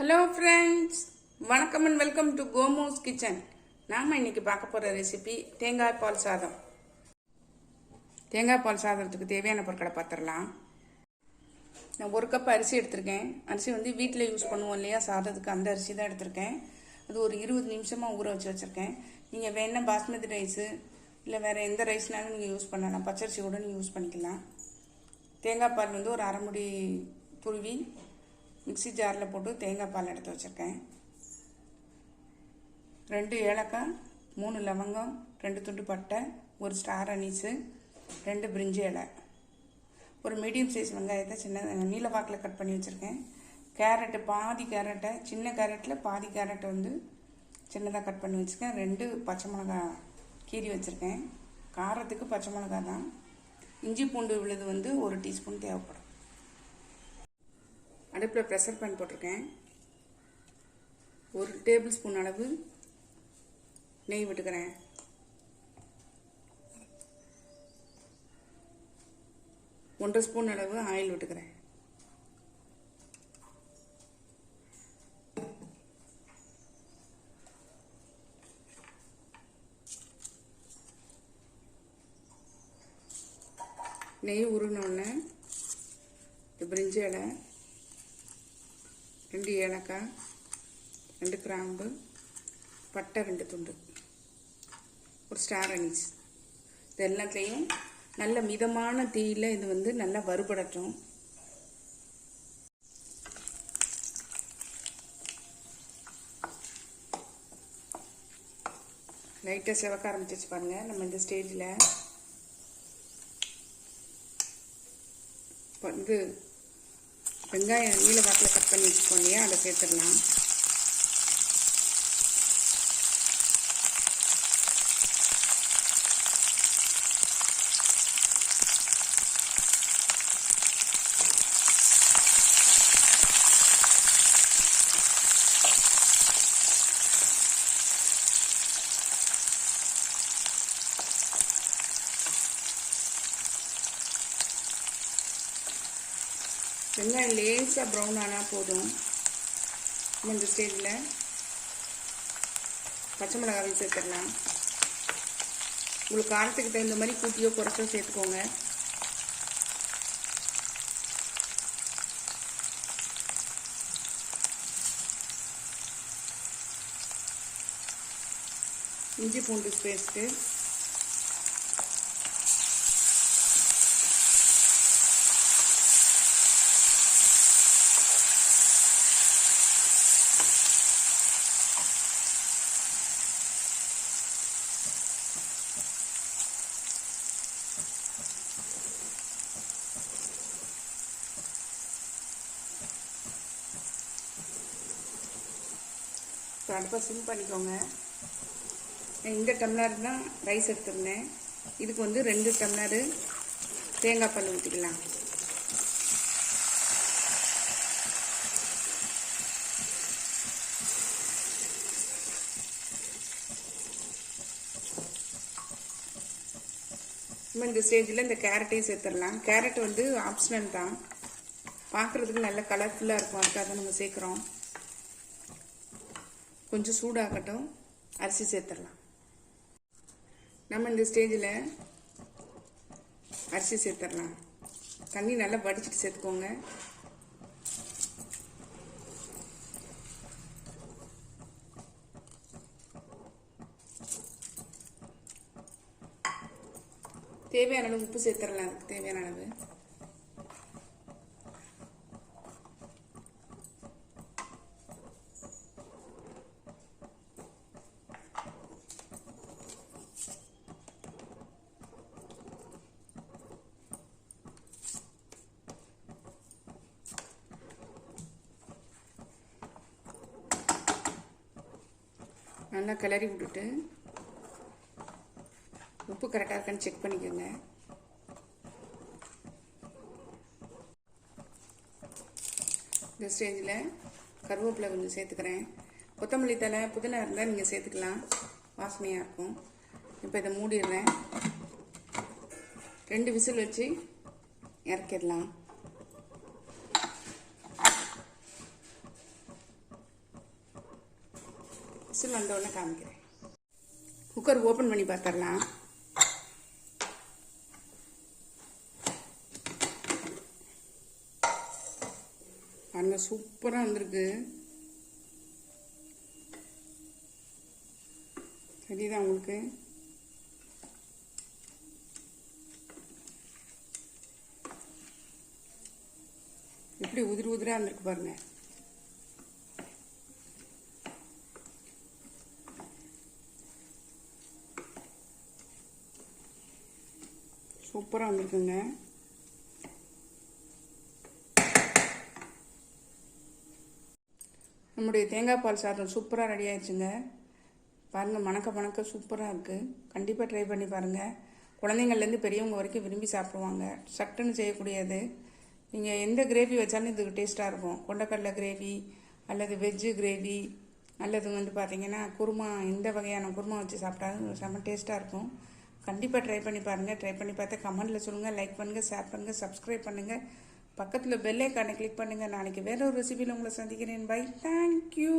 Hello friends வணக்கம் and welcome to Komo's kitchen நாம் இன்னைக்கு பார்க்க போகிற ரெசிபி தேங்காய் பால் சாதம். தேங்காய் பால் சாதத்துக்கு தேவையான பொருட்களை பார்த்துடலாம். நான் ஒரு கப் அரிசி எடுத்திருக்கேன். அரிசி வந்து வீட்டில் யூஸ் பண்ணுவோம் இல்லையா? சாதத்துக்கு அந்த அரிசி தான் எடுத்திருக்கேன். அது ஒரு இருபது நிமிஷமாக ஊற வச்சு வச்சுருக்கேன். நீங்கள் வேணால் பாஸ்மதி ரைஸு இல்லை வேறு எந்த ரைஸ்னாலும் நீங்கள் யூஸ் பண்ணலாம். பச்சரிசி கூட நீங்கள் யூஸ் பண்ணிக்கலாம். தேங்காய் பால் வந்து ஒரு அரை முடி துருவி மிக்ஸி ஜாரில் போட்டு தேங்காய் பால் எடுத்து வச்சுருக்கேன். ரெண்டு ஏலக்காய் மூணு லவங்கம் ரெண்டு துண்டு பட்டை ஒரு ஸ்டார் அனீஸு ரெண்டு பிரிஞ்சி இலை. ஒரு மீடியம் சைஸ் வெங்காயத்தை சின்ன நீலவாக்கில் கட் பண்ணி வச்சுருக்கேன். கேரட்டு பாதி கேரட்டை சின்ன கேரட்டில் பாதி கேரட்டை வந்து சின்னதாக கட் பண்ணி வச்சுருக்கேன். ரெண்டு பச்சை மிளகா கீறி வச்சுருக்கேன். காரத்துக்கு பச்சை மிளகா தான். இஞ்சி பூண்டு விழுது வந்து ஒரு டீஸ்பூன் தேவைப்படும். அடுப்பில் ப்ரெஷர் பேன் போட்டிருக்கேன். ஒரு டேபிள் ஸ்பூன் அளவு நெய் விட்டுக்கிறேன். ஒன்றரை ஸ்பூன் அளவு ஆயில் விட்டுக்கிறேன். நெய் உருகினோடனே பிரிஞ்சு இலை ரெண்டு ஏலக்காய் ரெண்டு கிராம்பு பட்டை ரெண்டு துண்டு. ஒரு ஸ்டார் அனீஸ். இது எல்லாத்தையும் நல்ல மிதமான தீயில் இது வந்து நல்லா வறுபடட்டும். லைட்டாக செவக்க ஆரம்பிச்சிச்சு பாருங்கள் நம்ம இந்த ஸ்டேஜில் வந்து வெங்காயம் நீல வாக்கில் கட் பண்ணி வச்சுக்கோ இல்லையா அதை சேர்த்துடலாம். வெங்காயம் லேசாக ப்ரௌன் ஆனால் போதும். இந்த ஸ்டேஜில் பச்சை மிளகாவையும் சேர்த்துடலாம். உங்களுக்கு காரத்துக்கு தகுந்த மாதிரி கூட்டியோ குறைச்சோ சேர்த்துக்கோங்க. இஞ்சி பூண்டு பேஸ்ட்டு. ஸோ அடுப்பை சிம் பண்ணிக்கோங்க. இந்த டம்ளர் தான் ரைஸ் எடுத்துருந்தேன். இதுக்கு வந்து ரெண்டு டம்ளரு தேங்காய் பால் ஊற்றிக்கலாம் இந்த ஸ்டேஜில் இந்த கேரட்டையும் சேர்த்துடலாம். கேரட் வந்து ஆப்ஷனல் தான். பார்க்குறதுக்கு நல்ல கலர்ஃபுல்லாக இருக்கும். அதுக்காக நம்ம சேர்க்குறோம். கொஞ்சம் சூடாகட்டும். அரிசி சேர்த்துடலாம். நம்ம இந்த ஸ்டேஜில் அரிசி சேர்த்துடலாம். தண்ணி நல்லா வடிச்சிட்டு சேர்த்துக்கோங்க. தேவையான அளவு உப்பு சேர்த்துடலாம். அதுக்கு தேவையான அளவு. நல்லா கிளறி விட்டுட்டு உப்பு கரெக்டாக இருக்கான்னு செக் பண்ணிக்கோங்க. இந்த ஸ்டேஜில் கருவேப்பிலை கொஞ்சம் சேர்த்துக்கிறேன். கொத்தமல்லி தலை புதினா இருந்தால் நீங்கள் சேர்த்துக்கலாம். வாசனையாக இருக்கும். இப்போ இதை மூடிடுறேன். ரெண்டு விசில் வச்சு இறக்கிடலாம். வந்தவொடனே காமிக்கிறேன். குக்கர் ஓப்பன் பண்ணி பார்த்துடலாம். பாருங்க சூப்பராக வந்திருக்கு. தெரியுதா உங்களுக்கு? எப்படி உதிரி உதிராக இருந்திருக்கு பாருங்கள் சூப்பராக வந்திருக்குங்க. நம்முடைய தேங்காய் பால் சாதம் சூப்பராக ரெடி ஆயிடுச்சுங்க. பாருங்கள் மணக்க மணக்க சூப்பராக இருக்குது கண்டிப்பாக ட்ரை பண்ணி பாருங்கள் குழந்தைங்கள்லேருந்து பெரியவங்க வரைக்கும் விரும்பி சாப்பிடுவாங்க. சட்டுன்னு செய்யக்கூடியது. நீங்கள் எந்த கிரேவி வச்சாலும் இதுக்கு டேஸ்ட்டாக இருக்கும். கொண்டக்கடலை கிரேவி அல்லது வெஜ்ஜு கிரேவி அல்லது வந்து பார்த்திங்கன்னா குருமா எந்த வகையான குருமா வச்சு சாப்பிட்டாலும் செம்ம டேஸ்ட்டாக இருக்கும். கண்டிப்பாக ட்ரை பண்ணி பாருங்கள் ட்ரை பண்ணி பார்த்தா கமெண்ட்டில் சொல்லுங்கள் லைக் பண்ணுங்கள் ஷேர் பண்ணுங்கள் சப்ஸ்கிரைப் பண்ணுங்கள் பக்கத்தில் பெல்லைக்கானை கிளிக் பண்ணுங்கள் நாளைக்கு வேற ஒரு ரெசிபியில் உங்களை சந்திக்கிறேன். By thank you